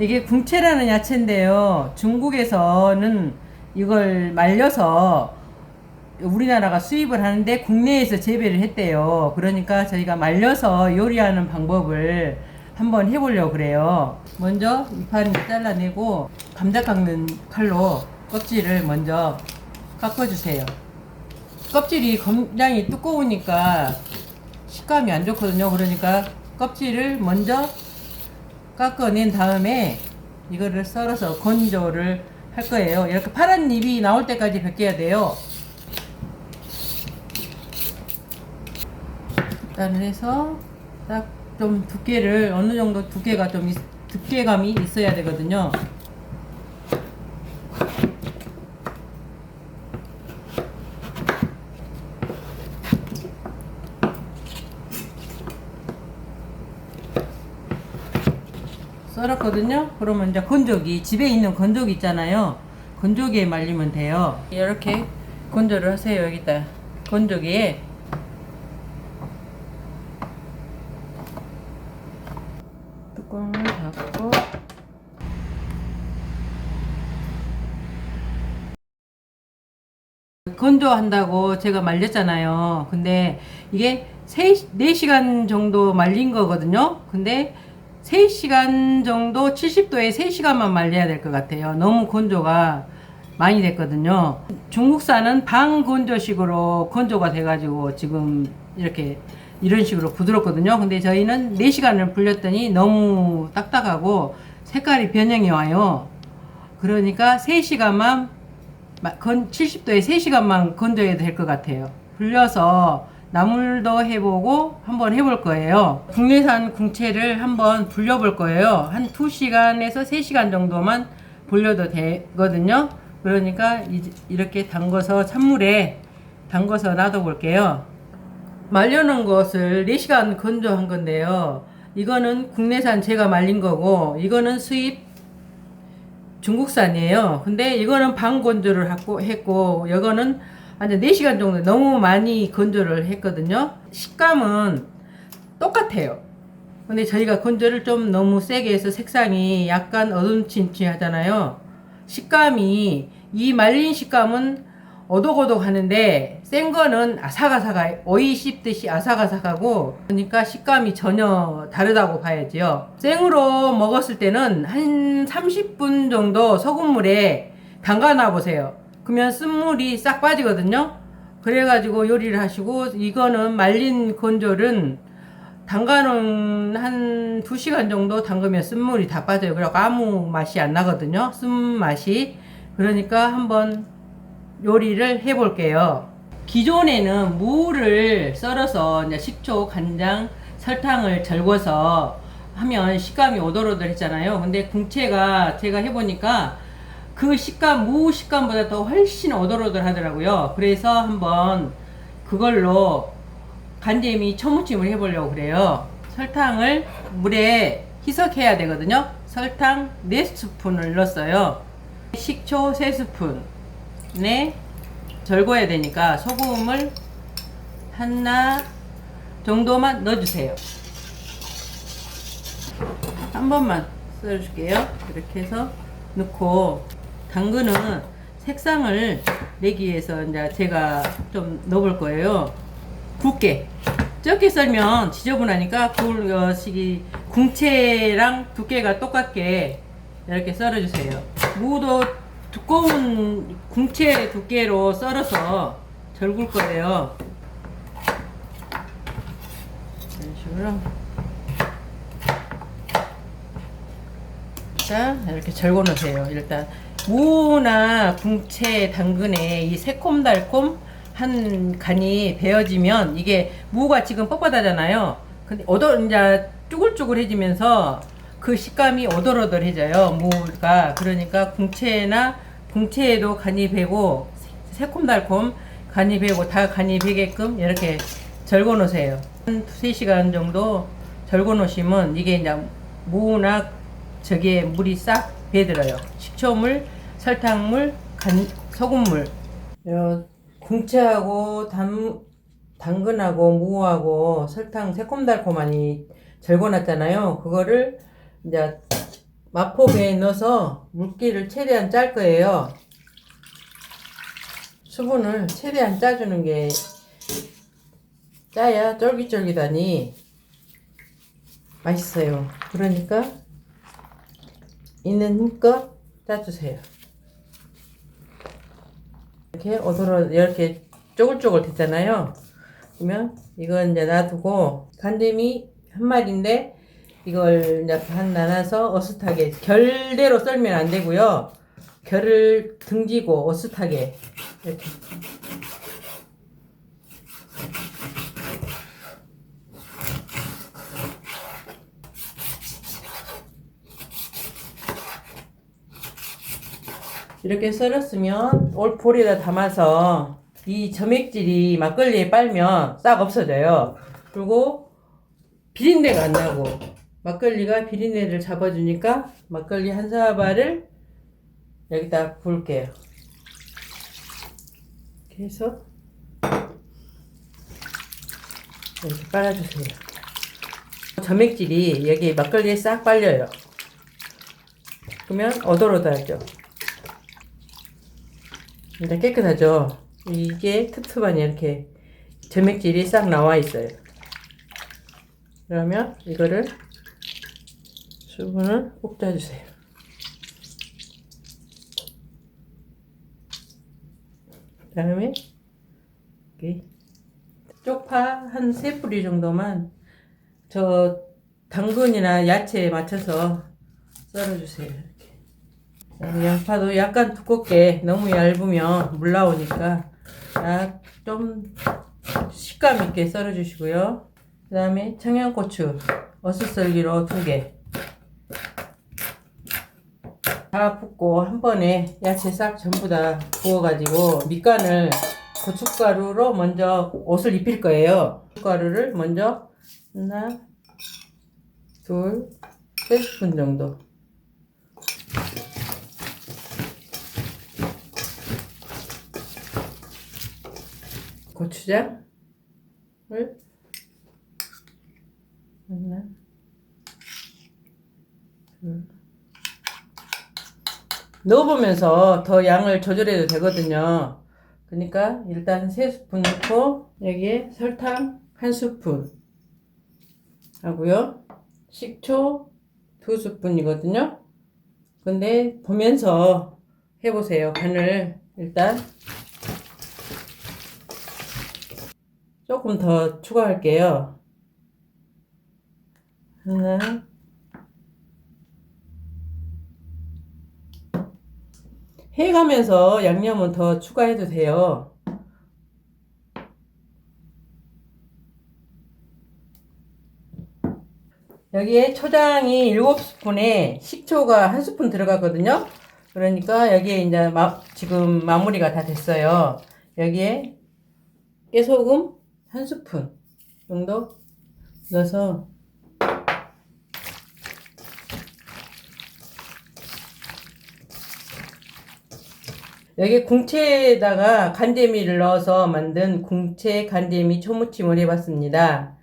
이게 궁채라는 야채인데요. 중국에서는 이걸 말려서 우리나라가 수입을 하는데 국내에서 재배를 했대요. 그러니까 저희가 말려서 요리하는 방법을 한번 해보려고 그래요. 먼저 이파리 잘라내고 감자 깎는 칼로 껍질을 먼저 깎아주세요. 껍질이 굉장히 두꺼우니까 식감이 안 좋거든요. 그러니까 껍질을 먼저 깎아낸 다음에 이거를 썰어서 건조를 할 거예요. 이렇게 파란 잎이 나올 때까지 벗겨야 돼요. 일단은 해서 딱 좀 두께를 어느 정도 두께가 좀 있- 두께감이 있어야 되거든요. 썰었거든요. 그러면 이제 건조기 집에 있는 건조기 있잖아요. 건조기에 말리면 돼요. 이렇게 건조를 하세요. 여기다 건조기에 뚜껑을 닫고 건조한다고 제가 말렸잖아요. 근데 이게 3, 4시간 정도 말린 거거든요. 근데 3시간 정도 70도에 3시간만 말려야 될 것 같아요. 너무 건조가 많이 됐거든요. 중국산은 반건조식으로 건조가 돼가지고 지금 이렇게 이런 식으로 부드럽거든요. 근데 저희는 4시간을 불렸더니 너무 딱딱하고 색깔이 변형이 와요. 그러니까 3시간만 마- 건 70도에 3시간만 건져야 될 것 같아요. 불려서 나물도 해보고 한번 해볼 거예요. 국내산 궁채를 한번 불려볼 거예요. 한 2시간에서 3시간 정도만 불려도 되거든요. 그러니까 이- 이렇게 담궈서 찬물에 담궈서 놔둬 볼게요. 말려놓은 것을 4시간 건조한 건데요. 이거는 국내산 제가 말린 거고, 이거는 수입 중국산이에요. 근데 이거는 반 건조를 했고 이거는 한 4시간 정도 너무 많이 건조를 했거든요. 식감은 똑같아요. 근데 저희가 건조를 좀 너무 세게 해서 색상이 약간 어둠침침하잖아요. 식감이 이 말린 식감은 오독오독 하는데 센 거는 아삭아삭하 오이 씹듯이 아삭아삭하고 그러니까 식감이 전혀 다르다고 봐야지요. 생으로 먹었을 때는 한 30분 정도 소금물에 담가 놔 보세요. 그러면 쓴물이 싹 빠지거든요. 그래가지고 요리를 하시고 이거는 말린 건조는 담가놓은 한 2시간 정도 담그면 쓴물이 다 빠져요. 그래서 아무 맛이 안 나거든요. 쓴맛이. 그러니까 한번 요리를 해볼게요. 기존에는 무를 썰어서 이제 식초, 간장, 설탕을 절궈서 하면 식감이 오돌오돌 했잖아요. 근데 궁채가 제가 해보니까 그 식감, 무 식감보다 더 훨씬 오돌오돌 하더라고요. 그래서 한번 그걸로 간재미 초무침을 해보려고 그래요. 설탕을 물에 희석해야 되거든요. 설탕 4스푼을 넣었어요. 식초 3스푼. 네 절궈야 되니까 소금을 하나 정도만 넣어주세요. 한 번만 썰어줄게요. 이렇게 해서 넣고 당근은 색상을 내기 위해서 이제 제가 좀 넣어볼 거예요. 굵게 적게 썰면 지저분하니까 그것이 궁채랑 두께가 똑같게 이렇게 썰어주세요. 무도 두꺼운 궁채 두께로 썰어서 절굴 거예요. 이런 식으로. 자, 이렇게 절궈 놓으세요. 일단 무나 궁채, 당근에 이 새콤달콤 한 간이 배어지면 이게 무가 지금 뻣뻣하잖아요. 근데 오돌 이제 쭈글쭈글해지면서 그 식감이 오돌오돌해져요. 무가 그러니까 궁채나 궁채에도 간이 배고 새콤달콤 간이 배고 다 간이 배게끔 이렇게 절궈 놓으세요. 한 두세 시간 정도 절궈 놓으시면 이게 이제 무나 저기에 물이 싹 배들어요. 식초물, 설탕물, 간, 소금물. 요 궁채하고 담, 당근하고 무하고 설탕 새콤달콤하니 절궈놨잖아요. 그거를 이제 마포배에 넣어서 물기를 최대한 짤 거예요. 수분을 최대한 짜주는 게 짜야 쫄깃쫄깃하니 맛있어요. 그러니까 있는 힘껏 짜주세요. 이렇게 오도로 이렇게 쪼글쪼글 됐잖아요. 그러면 이건 이제 놔두고 간dem이 한 마리인데 이걸 이제 반 나눠서 어슷하게 결대로 썰면 안 되고요. 결을 등지고 어슷하게 이렇게 이렇게 썰었으면 올 볼에다 담아서 이 점액질이 막걸리에 빨면 싹 없어져요. 그리고 비린내가 안 나고 막걸리가 비린내를 잡아주니까 막걸리 한 사발을 여기다 부을게요. 이렇게 해서 이렇게 빨아주세요. 점액질이 여기 막걸리에 싹 빨려요. 그러면 어도로다죠. 일단 깨끗하죠. 이게 튼튼하니 이렇게 점액질이 싹 나와 있어요. 그러면 이거를 수분을 꼭 짜주세요. 그다음에 여기 쪽파 한 세 뿌리 정도만 저 당근이나 야채에 맞춰서 썰어주세요. 그리고 양파도 약간 두껍게 너무 얇으면 물 나오니까 약좀 식감 있게 썰어 주시고요. 그 다음에 청양고추 어슷썰기로 두 개. 다 붓고 한 번에 야채 싹 전부 다 부어가지고 밑간을 고춧가루로 먼저 옷을 입힐 거예요. 고춧가루를 먼저 하나, 둘, 세 스푼 정도. 고추장을 하나, 둘. 넣어보면서 더 양을 조절해도 되거든요. 그러니까 일단 세 스푼 넣고 여기에 설탕 한 스푼 하고요. 식초 두 스푼이거든요. 근데 보면서 해보세요. 간을 일단 조금 더 추가할게요. 하나, 해가면서 양념은 더 추가해도 돼요. 여기에 초장이 7스푼에 식초가 1스푼 들어가거든요. 그러니까 여기에 이제 마, 지금 마무리가 다 됐어요. 여기에 깨소금 한 스푼 정도 넣어서 여기 궁채에다가 간재미를 넣어서 만든 궁채 간재미 초무침을 해봤습니다.